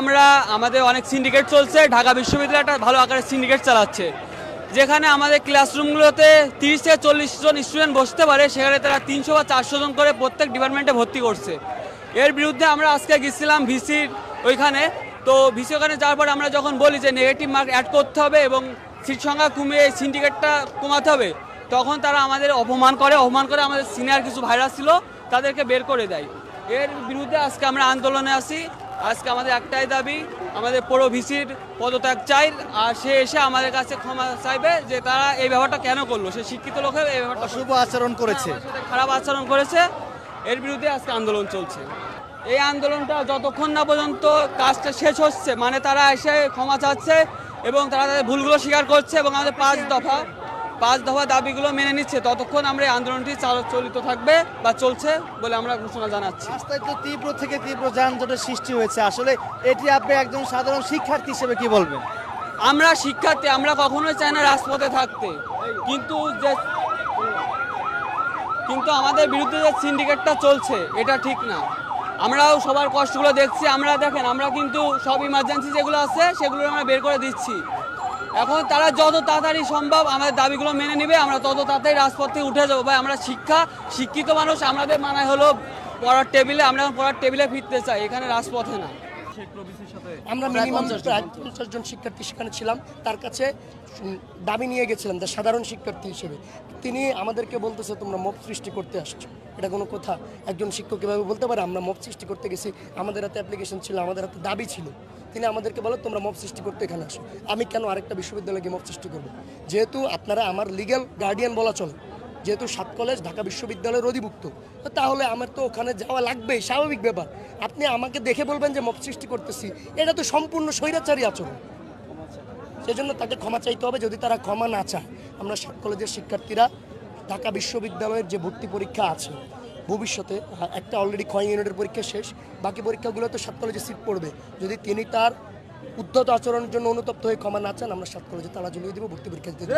আমরা আমাদের অনেক সিন্ডিকেট চলছে, ঢাকা বিশ্ববিদ্যালয় একটা ভালো আকারের সিন্ডিকেট চালাচ্ছে। যেখানে আমাদের ক্লাসরুমগুলোতে তিরিশ থেকে চল্লিশ জন স্টুডেন্ট বসতে পারে, সেখানে তারা তিনশো বা চারশো জন করে প্রত্যেক ডিপার্টমেন্টে ভর্তি করছে। এর বিরুদ্ধে আমরা আজকে গেছিলাম ভিসির ওইখানে, তো ভিসি ওখানে যাওয়ার পর আমরা যখন বলি যে নেগেটিভ মার্ক অ্যাড করতে হবে এবং সিট সংখ্যা কমিয়ে সিন্ডিকেটটা কমাতে হবে, তখন তারা আমাদের অপমান করে অপমান করে আমাদের সিনিয়র কিছু ভাইরাস ছিল, তাদেরকে বের করে দেয়। এর বিরুদ্ধে আজকে আমরা আন্দোলনে আসি আজকে আমাদের একটাই দাবি আমাদের পুরো ভিসির পদত্যাগ চাই আর সে এসে আমাদের কাছে ক্ষমা চাইবে যে তারা এই ব্যাপারটা কেন করল। সে শিক্ষিত লোক হয়ে এই ব্যাপারটা শুভ আচরণ করেছে। খারাপ আচরণ করেছে। এর বিরুদ্ধে আজকে আন্দোলন চলছে। এই আন্দোলনটা যতক্ষণ না পর্যন্ত কাজটা শেষ হচ্ছে মানে তারা এসে ক্ষমা চাচ্ছে এবং তারা তাদের ভুলগুলো স্বীকার করছে এবং আমাদের পাঁচ দফা পাঁচ দফা দাবিগুলো মেনে নিচ্ছে। ততক্ষণ আমরা এই আন্দোলনটি চলিত থাকবে বা চলছে বলে আমরা ঘোষণা জানাচ্ছি। রাস্তায় তো তীব্র থেকে তীব্র যানজটের সৃষ্টি হয়েছে। আসলে এটি আপনি একজন সাধারণ শিক্ষার্থী হিসেবে কি বলবেন? আমরা শিক্ষার্থী আমরা কখনোই চাই না রাজপথে থাকতে। কিন্তু যে কিন্তু আমাদের বিরুদ্ধে যে সিন্ডিকেটটা চলছে এটা ঠিক না। আমরাও সবার কষ্টগুলো দেখছি। আমরা দেখেন আমরা কিন্তু সব ইমার্জেন্সি যেগুলো আছে সেগুলো আমরা বের করে দিচ্ছি। এখন তারা যত তাড়াতাড়ি সম্ভব আমাদের দাবিগুলো মেনে নিবে, আমরা তত তাড়াতাড়ি রাজপথে উঠে যাব। ভাই, আমরা শিক্ষা, শিক্ষিত মানুষ, আমাদের মানায় হলো পড়ার টেবিলে, আমরা পড়ার টেবিলে ফিরতে চাই, এখানে রাজপথে না। আমরা মিনিমাম প্রায় পঞ্চাশ জন শিক্ষার্থী সেখানে ছিলাম। তার কাছে দাবি নিয়ে গেছিলাম যে সাধারণ শিক্ষার্থী হিসেবে। তিনি আমাদেরকে বলতেছে তোমরা মব সৃষ্টি করতে আসছো। এটা কোনো কথা। একজন শিক্ষক এভাবে বলতে পারে আমরা মব সৃষ্টি করতে গেছি। আমাদের হাতে অ্যাপ্লিকেশন ছিল আমাদের হাতে দাবি ছিল। তিনি আমাদেরকে বলো তোমরা মপ সৃষ্টি করতে এখানে আসো। আমি কেন আরেকটা বিশ্ববিদ্যালয়ে গিয়ে মব সৃষ্টি করব? যেহেতু আপনারা আমার লিগ্যাল গার্ডিয়ান বলা চলে। যেহেতু সাত কলেজ ঢাকা বিশ্ববিদ্যালয়ের অধিভুক্ত তাহলে আমার তো ওখানে যাওয়া লাগবেই স্বাভাবিক ব্যাপার। আপনি আমাকে দেখে বলবেন যে মব সৃষ্টি করতেছি এটা তো সম্পূর্ণ স্বৈরাচারী আচরণ। সেজন্য তাকে ক্ষমা চাইতে হবে যদি তারা ক্ষমা না চায়। আমরা সাত কলেজের শিক্ষার্থীরা ঢাকা বিশ্ববিদ্যালয়ের যে ভর্তি পরীক্ষা আছে ভবিষ্যতে আহ, একটা অলরেডি ক্ষয় ইউনিটের পরীক্ষা শেষ বাকি পরীক্ষাগুলো তো সাত কলেজে সিট পড়বে। যদি তিনি তার উদ্ধত আচরণের জন্য অনুতপ্ত হয়ে ক্ষমা না চান আমরা সাত কলেজে তালা ঝুলিয়ে দেবো ভর্তি পরীক্ষা দিতে।